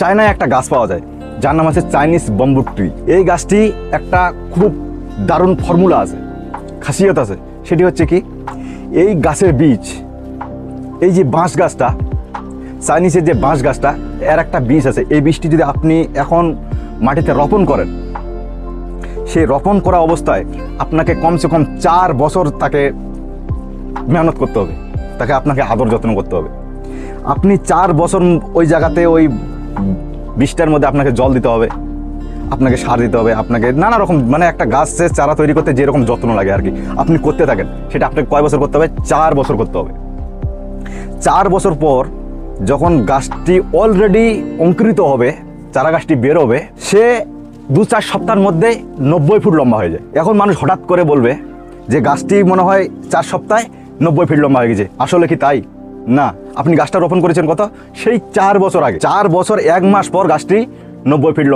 চায়নায় একটা গাছ পাওয়া যায়, যার নাম আছে চাইনিজ বম্বু ট্রি। এই গাছটি একটা খুব দারুণ ফর্মুলা আছে, খাসিয়ত আছে। সেটি হচ্ছে কি, এই গাছের বীজ, এই যে বাঁশ গাছটা, চাইনিজের যে বাঁশ গাছটা, এর একটা বীজ আছে। এই বীজটি যদি আপনি এখন মাটিতে রোপণ করেন, সেই রোপণ করা অবস্থায় আপনাকে কমসে কম চার বছর তাকে মেহনত করতে হবে, তাকে আপনাকে আদর যত্ন করতে হবে। আপনি চার বছর ওই জায়গাতে ওই বীজটার মধ্যে আপনাকে জল দিতে হবে, আপনাকে সার দিতে হবে, আপনাকে নানা রকম মানে একটা গাছের চারা তৈরি করতে যেরকম যত্ন লাগে আর কি, আপনি করতে থাকেন, সেটা আপনাকে কয় বছর করতে হবে? চার বছর করতে হবে। চার বছর পর যখন গাছটি অলরেডি অঙ্কুরিত হবে চারা গাছটি বেরোবে সে দু চার সপ্তাহের মধ্যে নব্বই ফুট লম্বা হয়ে যায়। এখন মানুষ হঠাৎ করে বলবে যে গাছটি মনে হয় চার সপ্তাহে নব্বই ফিট লম্বা হয়ে গেছে। আসলে কি তাই? না, আপনি গাছটা রোপণ করেছেন কত? সেই চার বছর আগে। চার বছর, এক মাস পর গাছটি নব্বই ফিট